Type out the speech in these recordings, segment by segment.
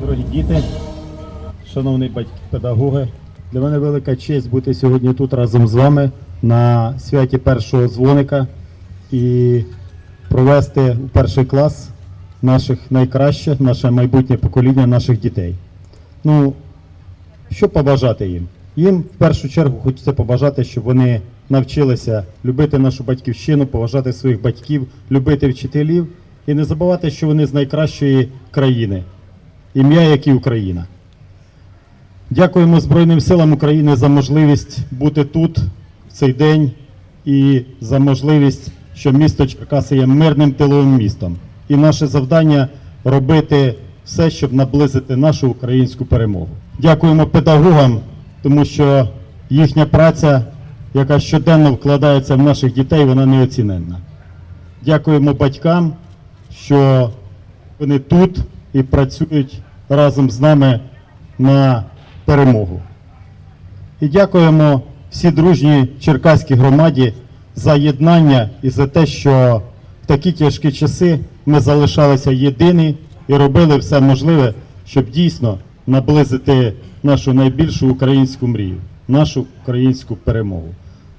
Дорогі діти, шановні батьки, педагоги, для мене велика честь бути сьогодні тут разом з вами на святі першого дзвоника і провести у перший клас наших найкращих, наше майбутнє покоління наших дітей. Ну, що побажати їм? Їм в першу чергу хочеться побажати, щоб вони навчилися любити нашу батьківщину, поважати своїх батьків, любити вчителів і не забувати, що вони з найкращої країни ім'я, як і Україна. Дякуємо Збройним силам України за можливість бути тут в цей день і за можливість, що місто Черкаси є мирним тиловим містом. І наше завдання робити все, щоб наблизити нашу українську перемогу. Дякуємо педагогам, тому що їхня праця, яка щоденно вкладається в наших дітей, вона неоціненна. Дякуємо батькам, що вони тут і працюють разом з нами на перемогу. І дякуємо всій дружній черкаській громаді за єднання і за те, що в такі тяжкі часи ми залишалися єдині і робили все можливе, щоб дійсно наблизити нашу найбільшу українську мрію, нашу українську перемогу.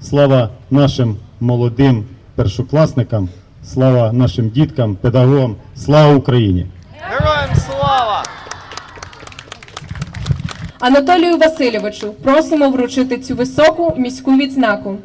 Слава нашим молодим першокласникам, слава нашим діткам, педагогам, слава Україні! Героям слава! Анатолію Васильовичу просимо вручити цю високу міську відзнаку.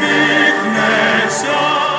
усміхнеться.